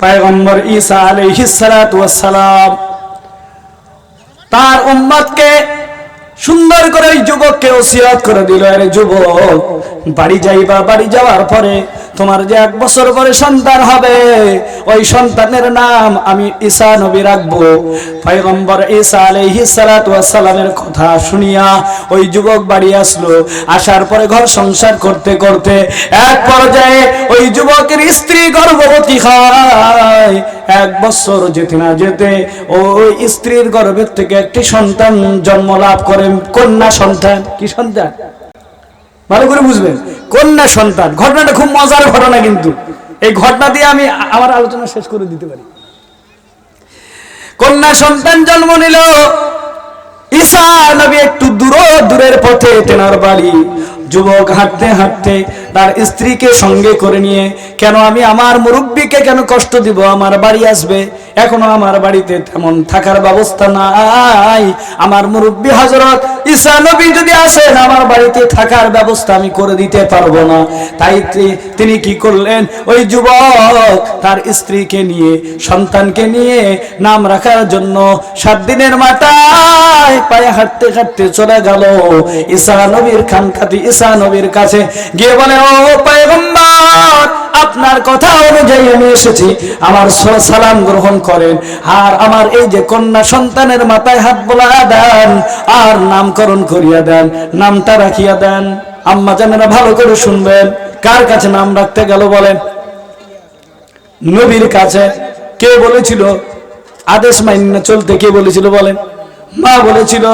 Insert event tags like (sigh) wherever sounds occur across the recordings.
পয়গম্বর ঈসা আলাইহিস সালাতু ওয়াস সালাম তার উম্মতকে সুন্দর করে ওই যুবককে ওসিয়াত করে দিল, আরে যুবক, বাড়ি যাইবা, বাড়ি যাওয়ার পরে তোমার যে এক বছর পরে সন্তান হবে, ওই সন্তানের নাম আমি ঈসা নবী রাখব। পয়গম্বর ঈসা ওয়াস সালামের কথা শুনিয়া ওই যুবক বাড়ি আসলো। আসার পরে ঘর সংসার করতে করতে এক পর্যায়ে ওই যুবকের স্ত্রী গর্ভবতী হয়। এক বছর যেতে না যেতে ওই স্ত্রীর গর্ভের থেকে একটি সন্তান জন্ম লাভ করে। কন্যা সন্তান, কি সন্তান? ভালো করে বুঝবেন। কন্যা সন্তান, ঘটনাটা খুব মজার ঘটনা কিন্তু। এই ঘটনা দিয়ে আমি আমার আলোচনা শেষ করে দিতে পারি। কন্যা সন্তান জন্ম নিল ঈসা নবী একটু দূর, দূরের পথে তেনার বাড়ি। যুবক হাঁটতে হাঁটতে তার স্ত্রীকে সঙ্গে করে নিয়ে, কেন আমি আমার মুরব্বীকে কেন কষ্ট দিব? আমার বাড়ি আসবে। এখনও আমার বাড়িতে তেমন থাকার ব্যবস্থা নাই। আমার মুরব্বী হজরত ঈসা নবী যদি আসেন, আমার বাড়িতে থাকার ব্যবস্থা আমি করে দিতে পারব না। তাই তিনি কি করলেন? ওই যুবক তার স্ত্রীকে নিয়ে, সন্তানকে নিয়ে নাম রাখার জন্য সাত দিনের মাথায় পায়ে হাঁটতে হাঁটতে চলে গেল। ঈসা নবীর খানকাতি ঈসা নবীর কাছে গিয়ে বলে আপনার কথা অনুযায়ী আমি এসেছি। আমার সালাম গ্রহণ করেন। আর আমার এই যে কন্যা সন্তানের মাথায় হাত বোলা দেন, আর নামকরণ করিয়া দেন, নামটা রাখিয়া দেন। আম্মা জানেরা ভালো করে শুনবেন। কার কাছে নাম রাখতে গেল বলেন? নবীর কাছে। কে বলেছিল? আদেশ মান্য চলতে কে বলেছিল বলেন? মা বলেছিল,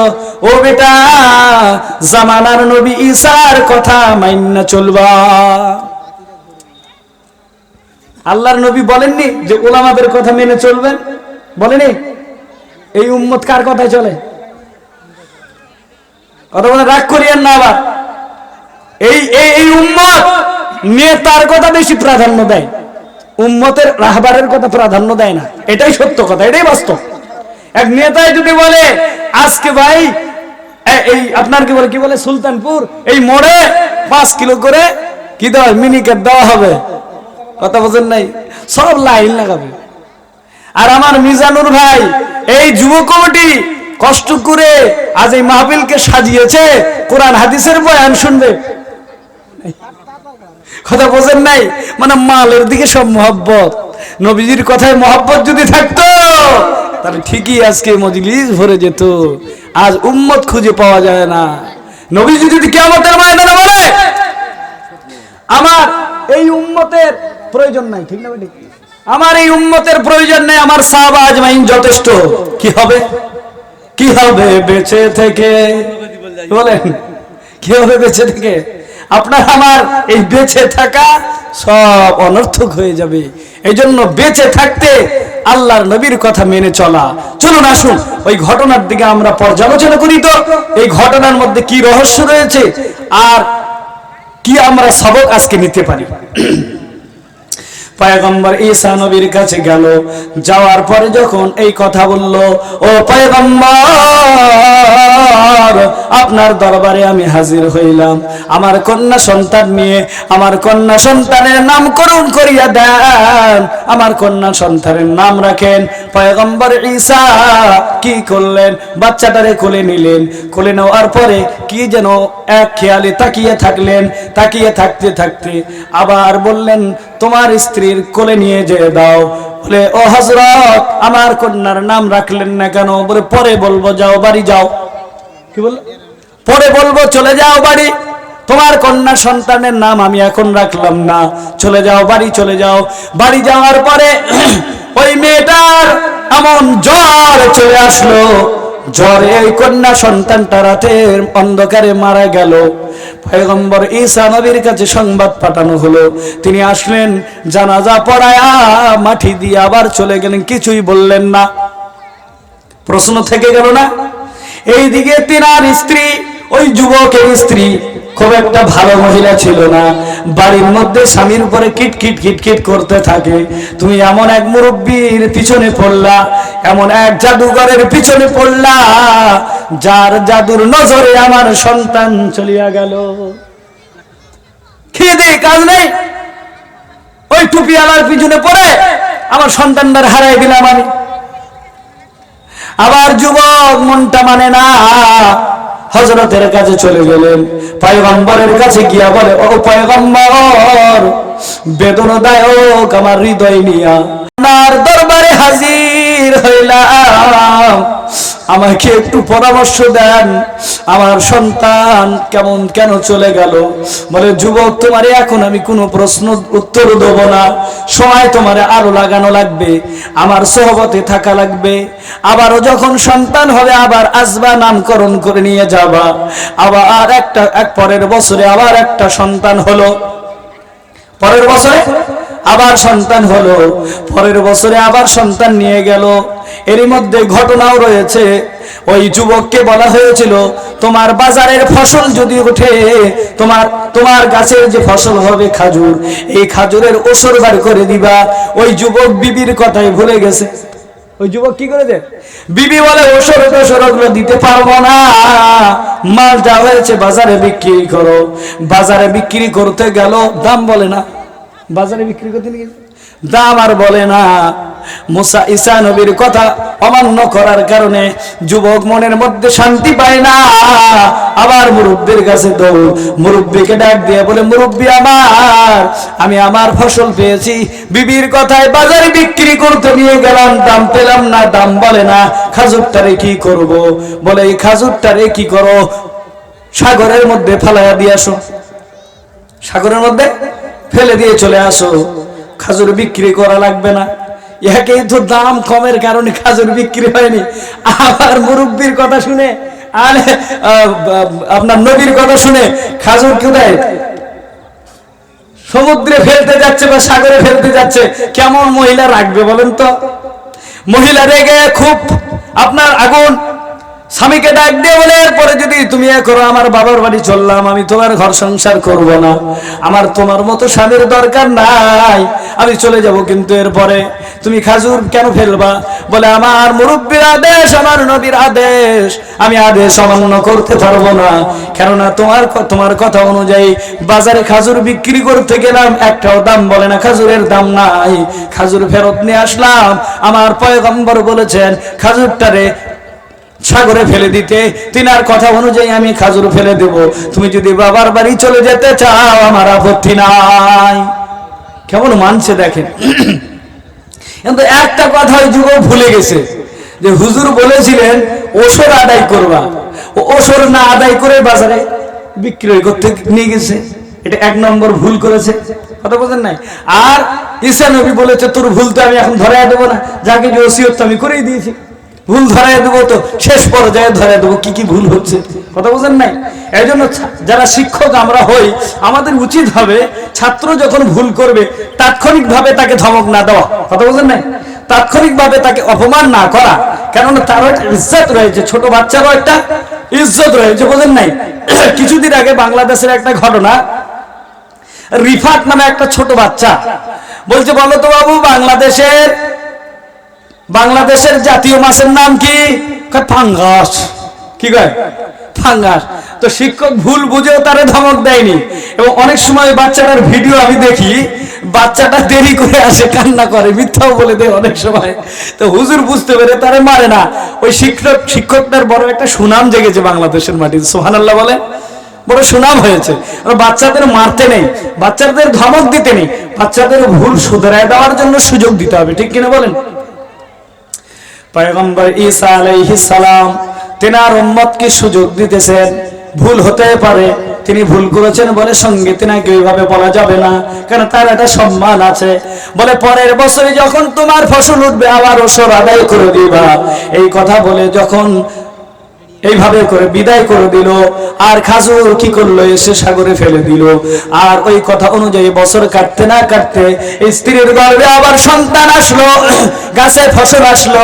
ও বেটা, জামানার নবী ঈসার কথা মান্য চলবা। আল্লাহর নবী বলেননি যে ওলামাদের কথা মেনে চলবেন? বলেনি? এই উম্মত কার কথায় চলে? কথা বলে রাগ করিয়েন না আবার। এই এই এই উম্মত নেতার কথা বেশি প্রাধান্য দেয়। উম্মতের রাহবারের কথা প্রাধান্য দেয় না। এটাই সত্য কথা, এটাই বাস্তব। এক নেতাই যদি বলে, আজকে ভাই এই আপনার কি বলে কি বলে, সুলতানপুর, এই মোড়ে পাঁচ কিলো করে কি দেওয়া মিনিকেট দেওয়া হবে। কথা বোঝেন নাই? সব লাইন লাগাবে। আর আমার মিজানুর ভাই, এই যুব কমিটি কষ্ট করে আজ এই মাহবিলকে সাজিয়েছে, কোরআন হাদিসের বয়ান শুনবে। কথা বোঝেন নাই? মানে মালের দিকে সব মহব্বত। নবীজির কথায় মহব্বত যদি থাকতো তাহলে ঠিকই আজকে মজলিস ভরে যেত। আজ উম্মত খুঁজে পাওয়া যায় না। নবীজি যদি কেমতের ময়দানে বলে, আমার এই উম্মতের প্রয়োজন নাই। ঠিক না ঠিক আমার এই উম্মতের প্রয়োজন নেই। আমার সাহাবা আজমাইন যথেষ্ট। কি হবে? কি হবে? বেঁচে থেকে। বলেন কি হবে? বেঁচে থেকে। আপনার আমার এই বেঁচে থাকা সব অনর্থক হয়ে যাবে। এই জন্য বেঁচে থাকতে আল্লাহর নবীর কথা মেনে চলা। চলুন আসুন, ওই ঘটনার দিকে আমরা পর্যালোচনা করি তো। এই ঘটনার মধ্যে কি রহস্য রয়েছে আর কি আমরা সবক আজকে নিতে পারি? পয়গম্বর ঈসা নবীর কাছে গেল। যাওয়ার পরে যখন এই কথা বলল, ও পয়গম্বর, আপনার দরবারে আমি হাজির হইলাম। আমার কন্যা সন্তান নিয়ে, আমার কন্যা সন্তানের নামকরণ করিয়া দেন। আমার কন্যা সন্তানের নাম রাখেন। পয়গম্বর ঈসা কি করলেন? বাচ্চাটারে কোলে নিলেন। কোলে নেওয়ার পরে কি যেন এক খেয়ালে তাকিয়ে থাকলেন। তাকিয়ে থাকতে থাকতে আবার বললেন তোমার স্ত্রীর কোলে নিয়ে যেয়ে দাও। বলে, ও হজরত আমার কন্যার নাম রাখলেন না কেন? বলে, পরে বলব, যাও বাড়ি যাও। কি বল পরে বলব, চলে যাও বাড়ি। তোমার কন্যা সন্তানের নাম আমি এখন রাখলাম না। চলে যাও বাড়ি, চলে যাও। বাড়ি যাওয়ার পরে (clears throat) ওই মেয়েটার এমন জ্বর চলে আসলো। জ্বরে এই কন্যা সন্তানটা রাতের অন্ধকারে মারা গেল। পয়গম্বর ঈসা নবীর কাছে সংবাদ পাঠানো হলো। তিনি আসলেন, জানাজা পড়ায়া মাটি দিয়ে আবার চলে গেলেন, কিছুই বললেন না। প্রশ্ন থেকে গেল না? এইদিকে তিনার স্ত্রী ওই যুবকের স্ত্রী খুব একটা ভালো মহিলা ছিল না। বাড়ির মধ্যে স্বামীর উপরে কিট কিট কিট কিট করতে থাকে। তুমি এমন এক মুরব্বীর পিছনে পড়লা, এমন এক জাদুঘরের পিছনে পড়লা, যার জাদুর নজরে আমার সন্তান চলিয়া গেল। খেয়ে দে কাজ নেই? ওই টুপিওয়ালার পিছনে পড়ে, আমার সন্তানদের হারাই দিলাম আমি। আবার যুবক মনটা মানে না। হজরতের কাছে চলে গেলেন। পায়গম্বরের কাছে গিয়া বলে, ও পায়গম্বর, বেদনাদায়ক আমার হৃদয় নিয়া। আমার দরবারে হাজির হইলাম আমাকে একটু পরামর্শ দেন। আমার সন্তান কেমন কেন চলে গেল? বলে, যুবক, তোমারে এখন আমি কোনো প্রশ্ন উত্তর দেবো না। সময় তোমারে আরও লাগানো লাগবে, আমার সহবতে থাকা লাগবে। আবারও যখন সন্তান হবে, আবার আসবা, নামকরণ করে নিয়ে যাবা। আবার একটা, এক পরের বছরে আবার একটা সন্তান হলো। পরের বছরে? আবার সন্তান হলো। পরের বছরে আবার সন্তান নিয়ে গেল। এরই মধ্যে ঘটনাও রয়েছে। ওই যুবককে বলা হয়েছিল তোমার বাজারের ফসল যদি ওঠে তোমার তোমার গাছের যে ফসল হবে খাজুর এই খাজুরের ওসর বার করে দিবা। ওই যুবক বিবির কথাই ভুলে গেছে। ওই যুবক কি করে করেছে? বিবি বলে ওসর ওসর ওগুলো দিতে পারব না। মাল যা হয়েছে বাজারে বিক্রি করো। বাজারে বিক্রি করতে গেল দাম বলে না। বাজারে বিক্রি করতে নিয়ে। দাম আর বলে না। মুসা ঈসা নবীর কথা অমান্য করার কারণে যুবক মনের মধ্যে শান্তি পায় না। আবার মুরব্বীর কাছে দৌড়, মুরব্বীকে ডাক দিয়ে বলে, মুরব্বী আমার, আমি আমার ফসল পেয়েছি। বিবির কথায় বাজারে বিক্রি করতে নিয়ে গেলাম, দাম পেলাম না, দাম বলে না, খাজুরটারে কি করব? বলে, এই খাজুরটারে কি করো? সাগরের মধ্যে ফেলাইয়া দিয়ে আসো। সাগরের মধ্যে? ফেলে দিয়ে চলে আসো। খাজুর বিক্রি করা লাগবে না। ইহাকেই তো দাম কমের কারণে খাজুর বিক্রি হয়নি। আবার মুরব্বীর কথা শুনে আর আপনার নবীর কথা শুনে খাজুর কোথায়? সমুদ্রে ফেলতে যাচ্ছে বা সাগরে ফেলতে যাচ্ছে, কেমন মহিলা রাখবে বলেন তো? মহিলা রেগে খুব। আপনার আগুন স্বামীকে ডাক দিয়ে বলে, এরপরে যদি তুমি করো, আমার বাবার বাড়ি চললাম, আমি তোমার ঘর সংসার করব না। আমার তোমার মতো স্বামীর দরকার নাই। আমি চলে যাব কিন্তু এরপরে। তুমি খাজুর কেন ফেলবা? বলে, আমার মুরব্বীর আদেশ, আমার নবীর আদেশ, আমি আদেশ অমান্য করতে পারব না। কেননা তোমার তোমার কথা অনুযায়ী বাজারে খাজুর বিক্রি করতে গেলাম, একটাও দাম বলে না, খাজুরের দাম নাই। খাজুর ফেরত নিয়ে আসলাম। আমার পয়গম্বর বলেছেন, খাজুরটারে সাগরে ফেলে দিতে। তিনার কথা অনুযায়ী আমি খাজুর ফেলে দেব। তুমি যদি বাবার বাড়ি চলে যেতে চাও, আমার আপত্তি নাই। কেমন মানছে দেখেন। কিন্তু একটা কথা ওই যুবক ভুলে গেছে, যে হুজুর বলেছিলেন ওসর আদায় করবা। ও ওসর না আদায় করে বাজারে বিক্রয় করতে নিয়ে গেছে। এটা এক নম্বর ভুল করেছে। কথা বলছেন নাই? আর ঈসা নবী বলেছে, তোর ভুল তো আমি এখন ধরাই দেবো না। যাকে যে ওসিয়ত আমি করেই দিয়েছি। ভুল ধরাই দেবো তো, শেষ পর্যায়ে ধরাই দেবো, কি কি ভুল হচ্ছে? কথা বলছেন নাই? এই জন্য যারা শিক্ষক আমরা হই, আমাদের উচিত হবে ছাত্র যখন ভুল করবে, তাৎক্ষণিকভাবে তাকে ধমক না দেওয়া। কথা বলছেন নাই? তাৎক্ষণিকভাবে তাকে অপমান না করা। কেননা তারও একটা ইজ্জত রয়েছে, ছোট বাচ্চারও একটা ইজ্জত রয়েছে, বোঝেন নাই? (coughs) কিছুদিন আগে বাংলাদেশের একটা ঘটনা, রিফাত নামে একটা ছোট বাচ্চা। বলছে, বলো তো বাবু, বাংলাদেশের বাংলাদেশের জাতীয় মাছের নাম কি? ফাঙ্গাস। কি কয়? ফাঙ্গাস। তো শিক্ষক ভুল বুঝেও তারে ধমক দেয়নি। এবং অনেক সময় বাচ্চাটার ভিডিও আমি দেখি, বাচ্চাটা দেরি করে আসে, কান্না করে, মিথ্যাও বলে দেয় অনেক সময়। তো হুজুর বুঝতে পেরে তারে মারে না। ওই শিক্ষক শিক্ষকটার বড় একটা সুনাম জেগেছে বাংলাদেশের মাটিতে। সোহানাল্লাহ বলে। বড় সুনাম হয়েছে। বাচ্চাদের মারতে নেই। বাচ্চাদের ধমক দিতে নেই। বাচ্চাদের ভুল শুধরায় দেওয়ার জন্য সুযোগ দিতে হবে। ঠিক কিনা বলেন? পয়গম্বর ঈসা আলাইহিস সালাম, তেনার উম্মতকে সুযোগ দিতেছেন? ভুল হতে পারে। তিনি ভুল করেছেন বলে সঙ্গে তিনাকে ওইভাবে বলা যাবে না কারণ তার একটা সম্মান আছে। বলে পরের বছরে যখন তোমার ফসল উঠবে আবার ওসর আদায় করে দিবা। এই কথা বলে যখন এইভাবে করে বিদায় করে দিল। আর খাজুর কি করল? এসে সাগরে ফেলে দিল। আর ওই কথা অনুযায়ী বছর কাটতে না কাটতে স্ত্রীর গর্ভে আবার সন্তান আসলো, (clears throat) গাছে ফসল আসলো।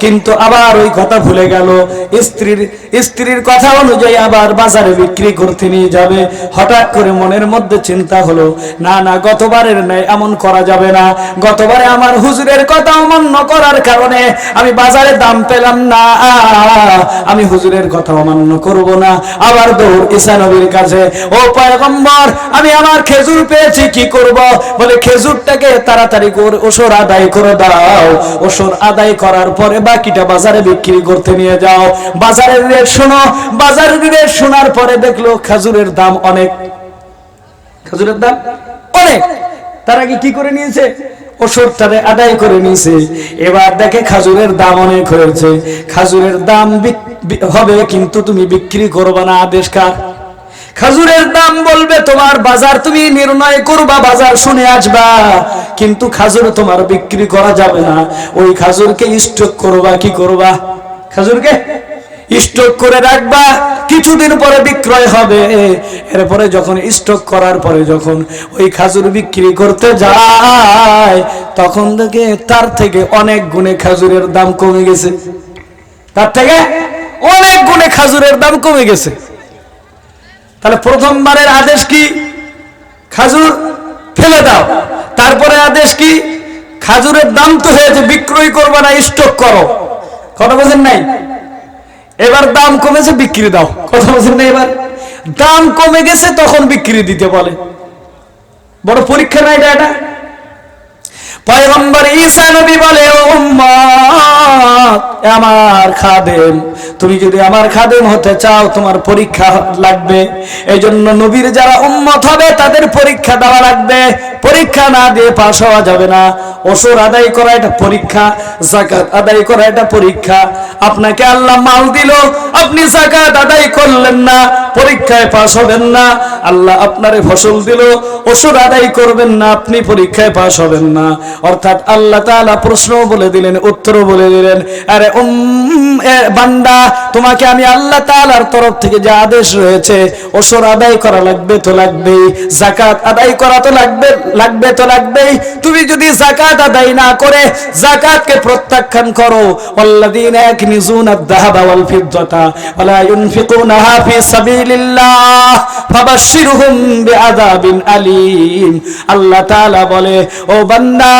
কিন্তু আবার ওই কথা ভুলে গেল। স্ত্রীর স্ত্রীর কথা অনুযায়ী আবার বাজারে বিক্রি করতে নিয়ে যাবে। হঠাৎ করে মনের মধ্যে চিন্তা হলো, না না, গতবারের ন্যায় এমন করা যাবে না। গতবারে আমার হুজুরের কথা অমান্য করার কারণে আমি বাজারে দাম পেলাম না। আমি হুজুরের কথা অমান্য করব না। আবার দৌড় ঈসা নবীর কাছে, ও পয়গম্বর, আমি আমার খেজুর পেয়েছি, কি করব? বলে, খেজুরটাকে তাড়াতাড়ি করে ওসর আদায় করে দাও। ওসর আদায় করার পরে বাকিটা বাজারে বিক্রি করতে নিয়ে যাও। বাজারের রেট শোনো বাজারের রেট শোনার পরে দেখল খেজুরের দাম অনেক। খেজুরের দাম অনেক। তার আগে কি করে নিয়েছে? ওষুধটারে আদায় করে নিয়েছে। এবার দেখে খাজুরের দাম অনেক হয়েছে। খাজুরের দাম হবে কিন্তু তুমি বিক্রি করবে না খাজুরের দাম বলবে, তোমার বাজার তুমি নির্ণয় করবা, বাজার শুনে আসবা। কিন্তু খাজুর তোমার বিক্রি করা যাবে না। ওই খাজুরকে স্টক করবা, কি করবা? খাজুরকে স্টক করে রাখবা, কিছুদিন পরে বিক্রয় হবে। এরপরে যখন স্টক করার পরে যখন ওই খাজুর বিক্রি করতে যায়, তখন থেকে তার থেকে অনেক গুণে খাজুরের দাম কমে গেছে। তার থেকে অনেক গুণে খাজুরের দাম কমে গেছে। তাহলে প্রথমবারের আদেশ কি? খাজুর ফেলে দাও। তারপরে আদেশ কি? খাজুরের দাম তো হয়েছে, বিক্রয় করবা না স্টক করো। কথা বোঝেন নাই? এবার দাম কমেছে, বিক্রি দাও। কথা বলছেন না এবার? দাম কমে গেছে, তখন বিক্রি দিতে বলে। বড় পরীক্ষা নাই এটা? পয়গম্বর ঈসা নবী বলে আমার খাদেম। তুমি যদি আমার খাদেম হতে চাও, তোমার পরীক্ষা লাগবে। এই জন্য নবীর যারা উম্মত হবে, তাদের পরীক্ষা দেওয়া লাগবে। পরীক্ষা না দিয়ে পাশ হওয়া যাবে না। ওসর আদায় করা এটা পরীক্ষা, জাকাত আদায় করা এটা পরীক্ষা। আপনাকে আল্লাহ মাল দিল, আপনি জাকাত আদায় করলেন না, পরীক্ষায় পাশ হবেন না। আল্লাহ আপনারে ফসল দিল ওষুধ আদায় করবেন না, আপনি পরীক্ষায় পাশ হবেন না। অর্থাৎ আল্লাহ তাআলা প্রশ্ন বলে দিলেন উত্তর বলে দিলেন, আরে বান্দা, তোমাকে আমি আল্লাহ তাআলার তরফ থেকে যে আদেশ রয়েছে ওষুধ আদায় করা লাগবে তো লাগবেই জাকাত আদায় করা তো লাগবে লাগবে তো লাগবেই। তুমি যদি জাকাত আদায় না করে জাকাতকে প্রত্যাখ্যান করো। ওয়াল্লাযীনা ইয়াকনিজুনা আদ-দাহাবা ওয়াল ফিদ্দাতা ওয়ালা ইউনফিকুনাহা ফি সাবিলিল্লাহ ফাবাশশিরহুম বিআযাবিন আলীম। আল্লাহ তাআলা বলে, ও বান্দা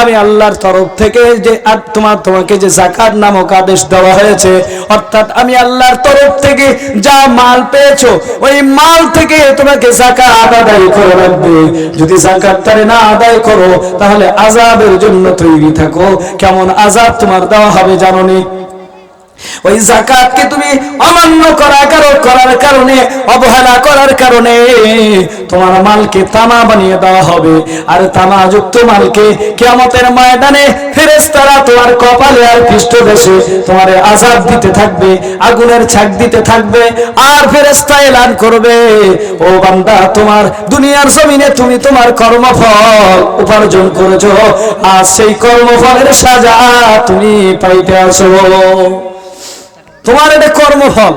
আমি আল্লাহর তরফ থেকে যে আর তোমার তোমাকে যে জাকাত নামক আদেশ দেওয়া হয়েছে, অর্থাৎ আমি আল্লাহর তরফ থেকে যা মাল পেয়েছ, ওই মাল থেকে তোমাকে জাকাত আদায় করে রাখবে যদি জাকাত তারে না আদায় করো, তাহলে আজাবের জন্য তৈরি থাকো। কেমন আজাব তোমার দেওয়া হবে জানো নি? ওই জাকাতকে তুমি অমান্য করা কারও করার কারণে, অবহেলা করার কারণে তোমার মালকে তামা বানিয়ে দেওয়া হবে। আর তামা যুক্ত মালকে কিয়ামতের ময়দানে তোমার কপালে আর তোমার আজাদ দিতে থাকবে, আগুনের ছাক দিতে থাকবে, আর এলান করবে। ও বান্দা, তোমার দুনিয়ার জমিনে তুমি তোমার কর্মফল উপার্জন করেছ, আর সেই কর্মফলের সাজা তুমি পাইতে আসো। তোমার এটা কর্মফল।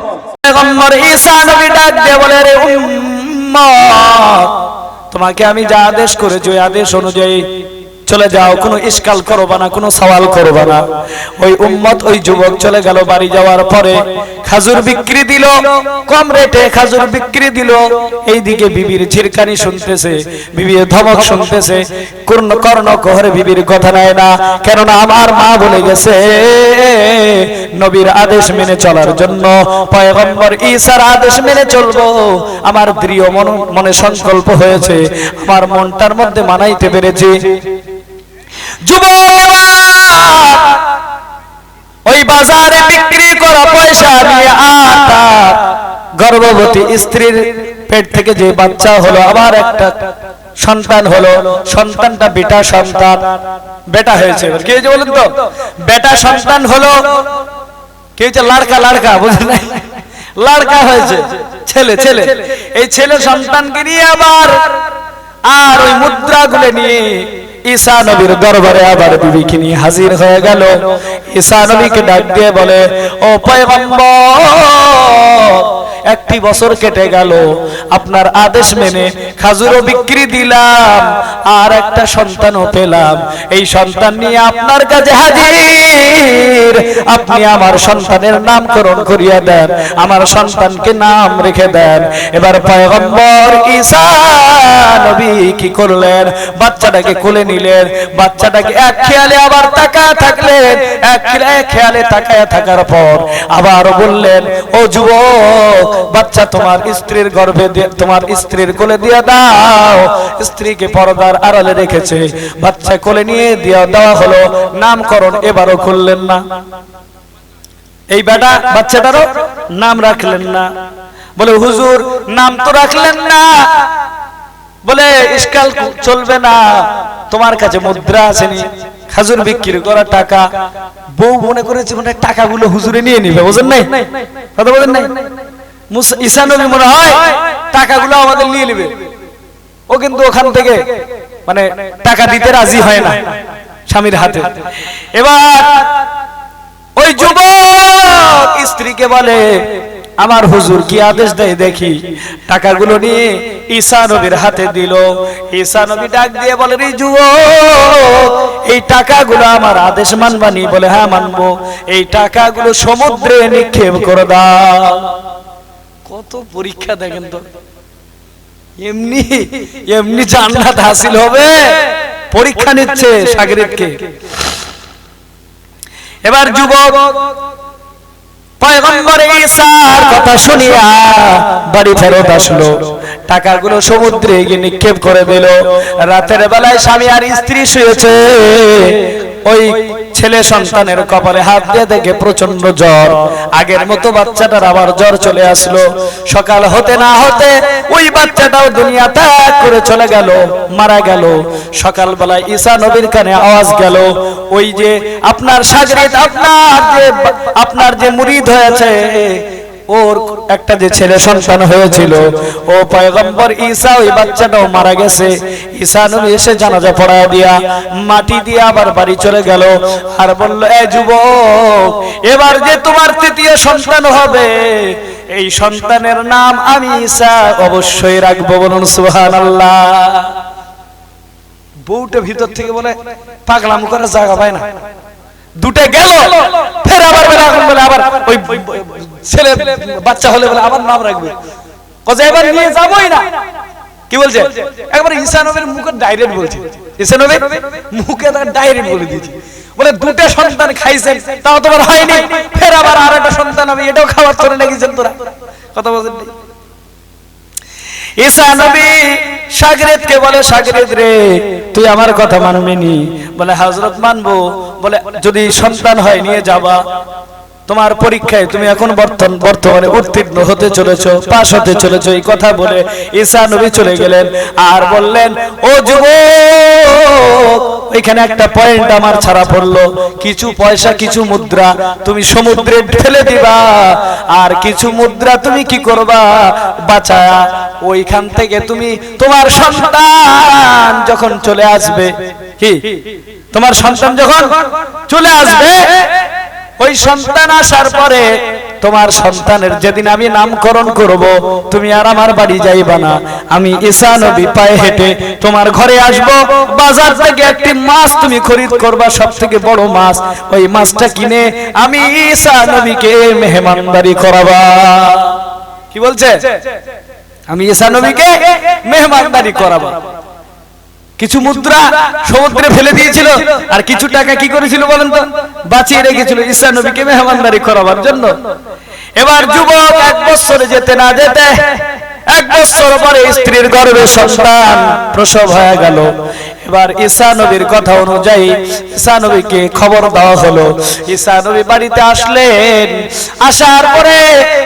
তোমাকে আমি যা আদেশ করেছি ওই আদেশ অনুযায়ী চলে যাও কোনো ইস্কাল করবা না কোনো সওয়াল করবা না। ওই উম্মত ওই যুবক চলে গেল বাড়ি যাওয়ার পরে খাজুর বিক্রি দিল কম রেটে খাজুর বিক্রি দিল। এইদিকে বিবির ঝিরকানি শুনতেছে বিবির ধমক শুনতেছে কর্ণ কর্ণ কোহরে বিবির কথা নেয় না কেননা আমার মা বলে গেছে নবীর আদেশ মেনে চলার জন্য পয়গম্বর ঈসার আদেশ মেনে চলবো। আমার দৃঢ় মন- সংকল্প হয়েছে আমার মনটার মধ্যে মানাইতে পেরেছি। ওই বাজারে বিক্রি করা পয়সা দিয়ে আটা। গর্ভবতী স্ত্রীর পেট থেকে যে বাচ্চা হলো, আবার একটা সন্তান হলো, সন্তানটা বেটা সন্তান। বেটা হয়েছে কে যে বলেন তো? বেটা সন্তান হলো, কে হচ্ছে লাড়কা লাড়কা, বুঝলেন? লাড়কা হয়েছে, ছেলে ছেলে। এই ছেলে সন্তানকে নিয়ে আবার আর ওই মুদ্রা মুদ্রাগুলো নিয়ে ঈসা নবীর দরবারে আবার বিবিকে নিয়ে হাজির হয়ে গেল। ঈসা নবীকে ডাক দিয়ে বলে, ও পয়গম্বর একটি বছর কেটে গেল। আপনার আদেশ মেনে খাজুরও বিক্রি দিলাম, আর একটা সন্তানও পেলাম। এই সন্তান নিয়ে আপনার কাছে হাজির। আপনি আমার সন্তানের নামকরণ করিয়া দেন, আমার সন্তানকে নাম রেখে দেন। এবার পয়গম্বর ঈসা নবী কি করলেন? বাচ্চাটাকে কোলে নিলেন। বাচ্চাটাকে এক খেয়ালে আবার তাকায় থাকলেন। এক খেয়ালে- খেয়ালে তাকায় থাকার পর আবার বললেন, ও যুবক বাচ্চা তোমার স্ত্রীর গর্ভে তোমার স্ত্রীর কোলে দিয়ে দাও। স্ত্রীকে পর্দার আড়ালে রেখেছে। বাচ্চা কোলে নিয়ে দিয়া দেওয়া হলো। নামকরণ এবারও করলেন না। এই বেটা বাচ্চাটারও নাম রাখলেন না। বলে, হুজুর, নাম তো রাখলেন না। বলে, ইস্কাল চলবে না। তোমার কাছে মুদ্রা আসেনি। খাজুর বিক্রি করা টাকা। বউ মনে করেছে মানে টাকাগুলো হুজুরে নিয়ে নিবে। বুঝেন নাই? কথা বলেন নাই? ঈসা নবী মনে হয় টাকাগুলো আমাদের নিয়ে নিবে। ও কিন্তু ওখান থেকে মানে টাকা দিতে রাজি হয় না স্বামীর হাতে। এবার ওই যুবক স্ত্রীকে বলে, আমার হুজুর কি আদেশ দেয় দেখি। টাকাগুলো নিয়ে ঈসা নবীর হাতে দিল। ঈসা নবী ডাক দিয়ে বলে, রে যুবক, এই টাকাগুলো আমার আদেশ মানবানি বলে হ্যাঁ মানবো। এই টাকাগুলো সমুদ্রে নিক্ষেপ করে দাও। কত পরীক্ষা দেখেন তো। এমনি এমনি জান্নাত হাসিল হবে। পরীক্ষা নিচ্ছে সাগরিদকে। এবার যুবক, পয়গম্বর ঈসার কথা শুনিয়া বাড়ি ফেরত আসলো। টাকাগুলো সমুদ্রে গিয়ে নিক্ষেপ করে দিল। রাতের বেলায় স্বামী আর স্ত্রী শুয়েছে। ওই ছেলে সন্তানের কপালে হাত দিয়ে দেখে প্রচণ্ড জ্বর। আগের মতো বাচ্চাটার আবার জ্বর চলে আসলো। সকাল হতে না হতে ওই বাচ্চাটাও দুনিয়া ত্যাগ করে চলে গেল, মারা গেল। সকালবেলায় ঈসা নবীর কানে আওয়াজ গেল, ওই যে আপনার সাগরিত আপনার যে আপনার যে মুরিদ হয়েছে ওর একটা যে ছেলে সন্তান হয়েছিল, ও পয়গম্বর ঈসা ওই বাচ্চাটাও মারা গেছে। ঈসা নবী এসে জানাজা পড়ায় দিয়া মাটি দিয়ে আবার বাড়ি চলে গেল আর বলল, এ যুবক, এবার যে তোমার তৃতীয় সন্তান হবে, এই সন্তানের নাম আমি ঈসা, অবশ্যই রাখব বলুন সুবহানাল্লাহ। বউটা ভিতর থেকে বলে, পাগলাম করে জায়গা পায় না। দুটে গেল ফের আবার বলে, এখন বলে আবার ওই ছেলে বাচ্চা হলে বলে আবার নাম রাখবে। কজা এবার নিয়ে যাবোই না। কি বলছে? একবার মুখে ডাইরেক্ট বলছে। মুখে ডাইরেক্ট বলে দিয়েছে। বলে দুটো সন্তান খাইছেন, তাও তোমার হয়নি। ফের আবার আর একটা সন্তান হবে, এটাও তোরা। কথা বলছেন নবী বলে, সাগরেদ রে, তুই আমার কথা মানবি নি? বলে, হযরত মানবো বলে যদি সন্তান হয় নিয়ে যাবা। তোমার পরীক্ষায় তুমি এখন বর্তমান বর্তমানে উত্তীর্ণ হতে চলেছো, পাশ হতে চলেছো, এই কথা বলে ঈসা নবী চলে গেলেন আর বললেন, ও যুবক, এখানে একটা পয়েন্ট আমার ছাড়া পড়ল। কিছু পয়সা, কিছু মুদ্রা তুমি সমুদ্রে ফেলে দিবা। আর কিছু মুদ্রা তুমি কি করবা? বাঁচায়া ওইখান থেকে তুমি তোমার সন্তান যখন চলে আসবে, কি? তোমার সন্তান যখন চলে আসবে ওই সন্তান আসার পরে তোমার সন্তানের যেদিন আমি নামকরণ করব, তুমি আর আমার বাড়ি যাইবা না। আমি ঈসা নবী পায়ে হেঁটে তোমার ঘরে আসব। বাজার থেকে একটি মাছ তুমি খরিদ করবা সব থেকে বড় মাছ। ওই মাছটা কিনে আমি ঈসা নবীকে মেহমানদারি করাবা। কি বলছে? আমি ঈসা নবীকে মেহমানদারি করাবো। কিছু মুদ্রা সমুদ্রে ফেলে দিয়েছিল। আর কিছু টাকা কি করেছিল বলেন তো? বাঁচিয়ে রেখেছিল ঈসা নবীকে মেহমানদারি করাবার জন্য। এবার যুবক এক বছরে যেতে না যেতে এক বছর পরে স্ত্রীর গর্ভে সন্তান প্রসব হয়ে গেল। এবার ঈসা নবীর কথা অনুযায়ী ঈসা নবীকে খবর দেওয়া হলো। ঈসা নবী বাড়িতে আসলেন। আসার পরে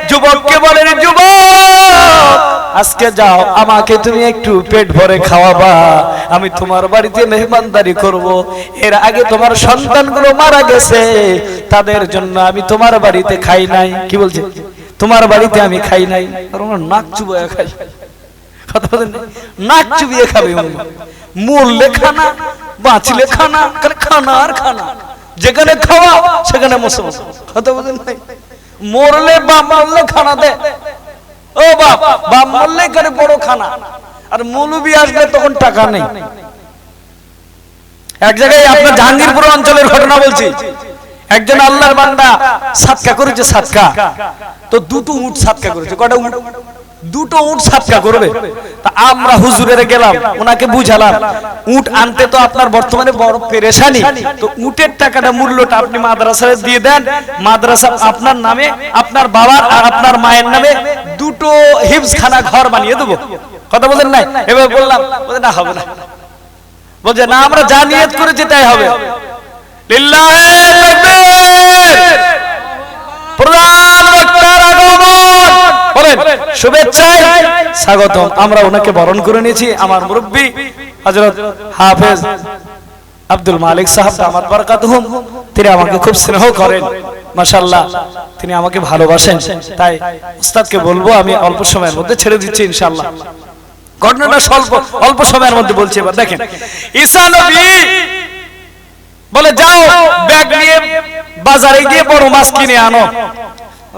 যুবককে বলেন যুবক! আজকে যাও, আমাকে তুমি একটু পেট ভরে খাওয়াবা। আমি তোমার বাড়িতে মেহমানদারি করব। এর আগে তোমার সন্তানগুলো মারা গেছে। তাদের জন্য আমি তোমার বাড়িতে খাই নাই। কি বলছে? তোমার বাড়িতে আমি খাই নাই। আমার নাক চুবাইয়া খাই। কথা বলেন নাক চুবিয়ে খাবে উম্মা। মরলে খানা বাঁচলে খানা খানা আর খানা। যেখানে খাওয়া, সেখানে মশে কথা বলেন নাই? মরলে বা মরলে খানা দে ও বাপ বাপ মরলে করে বড় খানা। আর মৌলবি আসবে তখন টাকা নেই। এক জায়গায় আপনার জাহাঙ্গীরপুর অঞ্চলের ঘটনা বলছি। একজন আল্লাহর বান্দা সাতকা করেছে, সাতকা। তো দুটো উট সাতকা করেছে। কটা উট? দুটো উট সাতকা করবে। আমরা হুজুরের গেলাম ওনাকে বুঝালাম। উট আনতে তো আপনার বর্তমানে বড় পেরেশানি। তো উটের টাকাটা মূল্যটা আপনি মাদ্রাসায় দিয়ে দেন। মাদ্রাসা আপনার নামে, আপনার বাবার আর আপনার মায়ের নামে দুটো হিফজখানা ঘর বানিয়ে দেবো। কথা বলেন নাই? এবার বললাম, বলে না, হবে না। বলছে, না, আমরা যা নিয়ত করেছি তাই হবে। প্রধান শুভেচ্ছায় আমরা ওনাকে বরণ করে নিয়েছি, আমার মুরব্বী হাফেজ আব্দুল মালিক সাহেব তিনি আমাকে খুব স্নেহ করেন, মাশাআল্লাহ। তিনি আমাকে ভালোবাসেন। তাই উস্তাদকে বলব, আমি অল্প সময়ের মধ্যে ছেড়ে দিচ্ছি, ইনশাআল্লাহ। ঘটনাটা স্বল্প, অল্প সময়ের মধ্যে বলছি এবার। দেখেন, ঈসা নবী বলে, যাও, ব্যাগ নিয়ে বাজারে গিয়ে বড় মাছ কিনে আনো।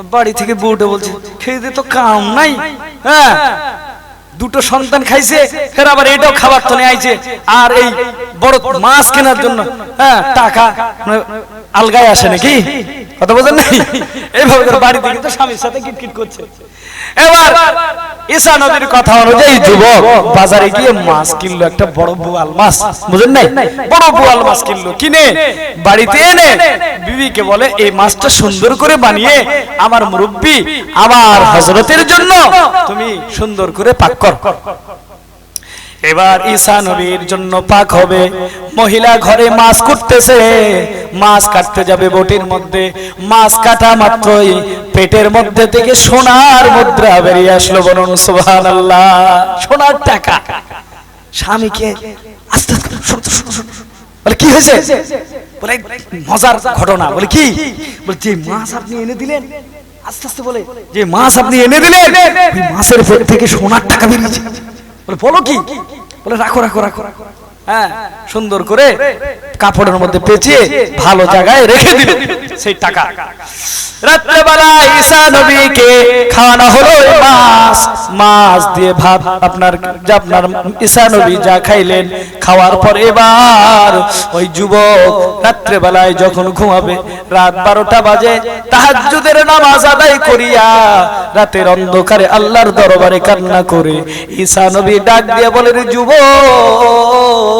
বাড়ি থেকে বউটা বলছে খেয়ে তো কাম নাই? হ্যাঁ। দুটো সন্তান খাইছে, ফের আবার এটাও খাবার তো নিয়ে আর এই বড় মাছ কেনার জন্য হ্যাঁ টাকা মানে আলগায় আসে নাকি? কথা বলছেন নাই এইভাবে করে বাড়িতে কিন্তু স্বামীর সাথে কিটকিট করছে। এবার ঈসা নদীর কথা অনুযায়ী যুবক বাজারে গিয়ে মাছ কিনলো, একটা বড় বোয়াল মাছ, বুঝেন নাই? বড় বোয়াল মাছ কিনলো, কিনে বাড়িতে এনে বিবিকে বলে, এই মাছটা সুন্দর করে বানিয়ে আমার মুরব্বী, আমার হজরতের জন্য তুমি সুন্দর করে পাক এবার ঈসা নবীর জন্য পাক হবে। মহিলা ঘরে মাছ কুটতেছে। মাছ কাটতে যাবে বটির মধ্যে। মাছ কাটা মাত্রই পেটের মধ্যে থেকে সোনার মুদ্রা বেরিয়ে আসলো বলুন, সুবহানাল্লাহ। সোনার টাকা। স্বামীকে আস্তে। বলে, কি হয়েছে? বলে মজার ঘটনা। বলে, কি? বলে, যে মাছ আপনি এনে দিলেন আস্তে আস্তে বলে যে মাছ আপনি এনে দিলেন মাছের পেট থেকে সোনার টাকা বেরিয়েছে। বলে বলো কি? বলে রাখো রাখো রাখো রাখো। হ্যাঁ সুন্দর করে কাপড়ের মধ্যে পেঁচিয়ে ভালো জায়গায় রেখে সেই টাকা। রাত্রেবেলা নবীকে খাওয়ানো হলো মাছ। মাছ দিয়ে ভাত আপনার আপনার নবী যা খাইলেন, খাওয়ার পর এবার ওই যুবক রাত্রেবেলায় যখন ঘুমাবে, রাত বারোটা বাজে, তাহাজ্জুদের নামাজ আদায় করিয়া রাতের অন্ধকারে আল্লাহর দরবারে কান্না করে ঈসা নবী ডাক দিয়ে বলে, রে যুবক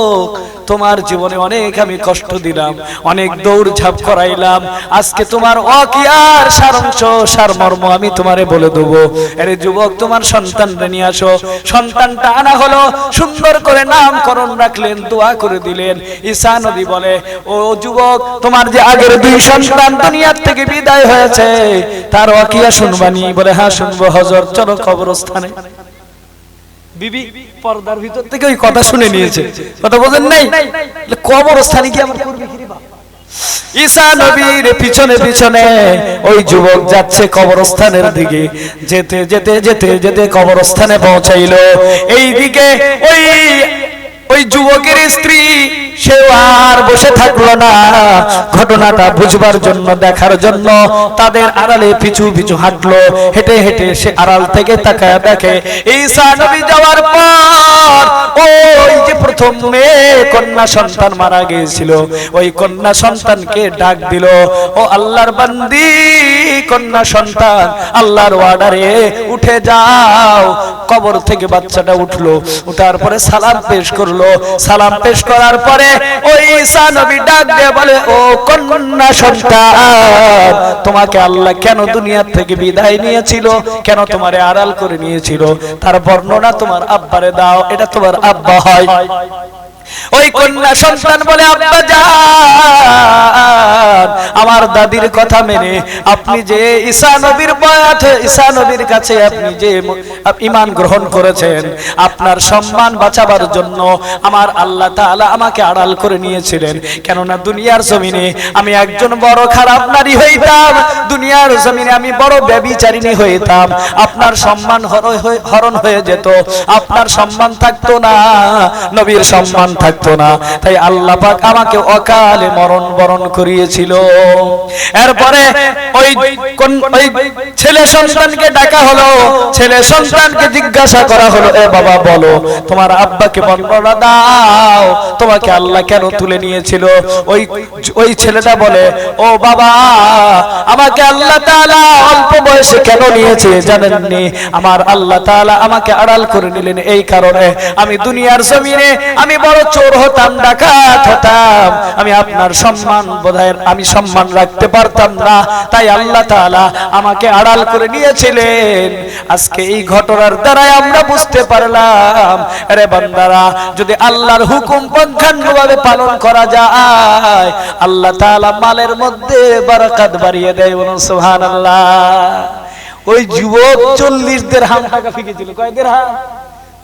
তোমার জীবনে অনেক আমি কষ্ট দিলাম, অনেক দৌড় ঝাঁপ করাইলাম। আজকে তোমার অকিয়ার সারাংশ, সারমর্ম আমি তোমারে বলে দেবো। আরে যুবক, তোমার সন্তানটা নিয়ে আসো। সন্তানটা আনা হলো, সুন্দর করে নামকরণ রাখলেন, দোয়া করে দিলেন। ঈসা নবী বলে, ও যুবক, তোমার যে আগের দুই সন্তান দুনিয়ার থেকে বিদায় হয়েছে, তার অকিয়া শুনবানি। বলে হ্যাঁ শুনব, হজর, চলো কবরস্থানে। বিবি পর্দার ভিতর থেকে ওই কথা শুনে নিয়েছে। কথা বলেন নাই? গিয়ে আমার করবে রে নবীর পিছনে পিছনে ওই যুবক যাচ্ছে কবরস্থানের দিকে। যেতে যেতে যেতে যেতে কবরস্থানে পৌঁছাইলো। এইদিকে ওই ওই যুবকের স্ত্রী সেও আর বসে থাকল না। ঘটনাটা বুঝবার জন্য, দেখার জন্য তাদের আড়ালে পিছু পিছু হাঁটলো। হেঁটে হেঁটে সে আড়াল থেকে তাকায় দেখে, ঈসা নবী যাওয়ার পর ওই যে প্রথম মেয়ে কন্যা সন্তান মারা গিয়েছিল। ওই কন্যা সন্তানকে ডাক দিল, ও আল্লাহর বান্দি, কন্যা সন্তান, আল্লাহর ওয়ার্ডারে উঠে যাও। কবর থেকে বাচ্চাটা উঠল, উঠার পরে সালাম পেশ করল। সালাম পেশ করার পরে তোমাকে আল্লাহ কেন দুনিয়ার থেকে বিদায় নিয়েছিল? কেন তোমারে আড়াল করে নিয়েছিল? তার বর্ণনা তোমার আব্বারে দাও, এটা তোমার আব্বা হয়। ওই কন্যা সন্তান বলে, আব্বা যান আমার দাদির কথা মেনে, আপনি যে ঈসা নবীর বয়াত ঈসা নবীর কাছে আপনি যে ঈমান গ্রহণ করেছেন, আপনার সম্মান বাঁচাবার জন্য আমার আল্লাহ তাআলা আমাকে আড়াল করে নিয়েছিলেন। কেননা দুনিয়ার জমিনে আমি একজন বড় খারাপ নারী হইতাম, দুনিয়ার জমিনে আমি বড় ব্যবিচারিণী হইতাম। আপনার সম্মান হর- হরণ হয়ে যেত, আপনার সম্মান থাকতো না, নবীর সম্মান থাকতো না। তাই আল্লাহ পাক আমাকে অকালে মরণ বরণ করিয়েছিল। এরপরে ওই কোন- ওই ছেলে সন্তানকে ডাকা হলো, ছেলে সন্তানকে জিজ্ঞাসা করা হলো, এ বাবা, বলো, তোমার আব্বাকে বর্ণনা দাও, তোমাকে আল্লাহ কেন তুলে নিয়েছিল? ওই ওই ছেলেটা বলে, ও বাবা, আমাকে আল্লাহ তাআলা অল্প বয়সে কেন নিয়েছে জানেননি? আমার আল্লাহ তাআলা আমাকে আড়াল করে নিলেন এই কারণে। আমি দুনিয়ার জমিনে আমি বড় চোর হতাম, ডাকাত হতাম। আমি আপনার সম্মান বোধহয়, আমি সম্মান রাখতে পারতাম না। তাই আল্লাহ তাআলা আমাকে আড়াল করে নিয়েছিলেন। আজকে এই ঘটনার দ্বারাই আমরা বুঝতে পারলাম, আরে বান্দারা, যদি আল্লাহর হুকুম পঙ্খানুভাবে পালন করা যায়, আল্লাহ তাআলা মালের মধ্যে বারাকাত বাড়িয়ে দেয় বলুন, সুবহানাল্লাহ। ওই যুবক চল্লিশ দেড়হাম টাকা ফিকেছিল। কয় দেড়হাম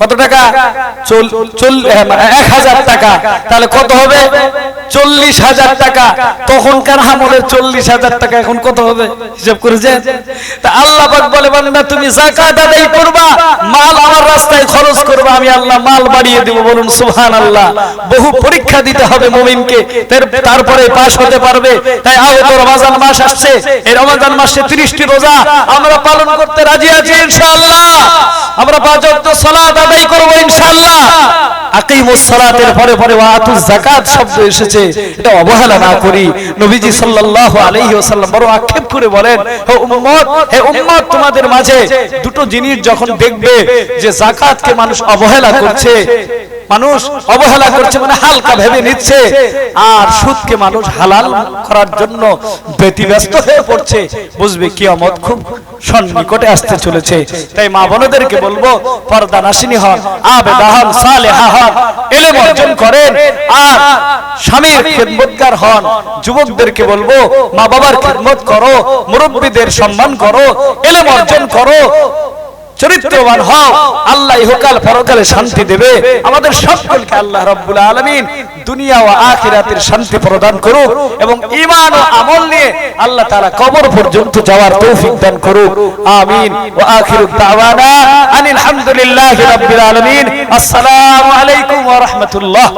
কত টাকা? চল চল এক হাজার টাকা। তাহলে কত হবে? চল্লিশ হাজার টাকা। তখনকার আমলের চল্লিশ হাজার টাকা এখন কত হবে? হিসাব করেছেন তা আল্লাহ বলে, বান্দা, তুমি জাকাত আদায় করবা, মাল আমার রাস্তায় খরচ করবা, আমি আল্লাহ মাল বাড়িয়ে দেব বলুন সুবহান আল্লাহ বহু পরীক্ষা দিতে হবে মুমিনকে। তারপরে পাশ হতে পারবে। তাই আগত রমাজান মাস আসছে। এই রমাজান মাসে 30টি রোজা আমরা পালন করতে রাজি আছি, ইনশাআল্লাহ। আমরা পাঁচ সালাত আদায় করব ইনশাআল্লাহ। আকিমুস সালাতের পরে পরে যাকাত শব্দ এসেছে। এটা অবহেলা না করি। নবীজি সাল্লাল্লাহু আলাইহি ওয়াসাল্লাম বড় আক্ষেপ করে বলেন, হে উম্মত হে উম্মত, তোমাদের মাঝে দুটো জিনিস যখন দেখবে যে যাকাতকে মানুষ অবহেলা করছে মানুষ অবহেলা করছে মানে হালকা ভেবে নিচ্ছে। আর সুদকে মানুষ হালাল করার জন্য ব্যতিব্যস্ত হয়ে পড়ছে। বুঝবে কিয়ামত খুব সন্নিকটে আসতে চলেছে। তাই মা বোনদেরকে বলব, পর্দা নাসিনী হন আবেদা হন সালেহা হন, এলেম অর্জন করেন। আর স্বামীর খেদমতগার হন, যুবকদেরকে বলব, মা বাবার খেদমত করো, মুরব্বীদের সম্মান করো, এলেম অর্জন করো। চরিত্রবান হও। আল্লাহ ইহকাল পরকালে শান্তি দেবে। আমাদের সকলকে আল্লাহ রাব্বুল আলামিন দুনিয়া ও আখিরাতের শান্তি প্রদান করুক এবং ইমান ও আমল নিয়ে আল্লাহ তাআলা কবর পর্যন্ত যাওয়ার তৌফিক দান করুক। আমিন। ওয়া আখিরু দাওয়ানা আনিল হামদুলিল্লাহি রাব্বিল আলামিন। আসসালামু আলাইকুম ওয়া রাহমাতুল্লাহ।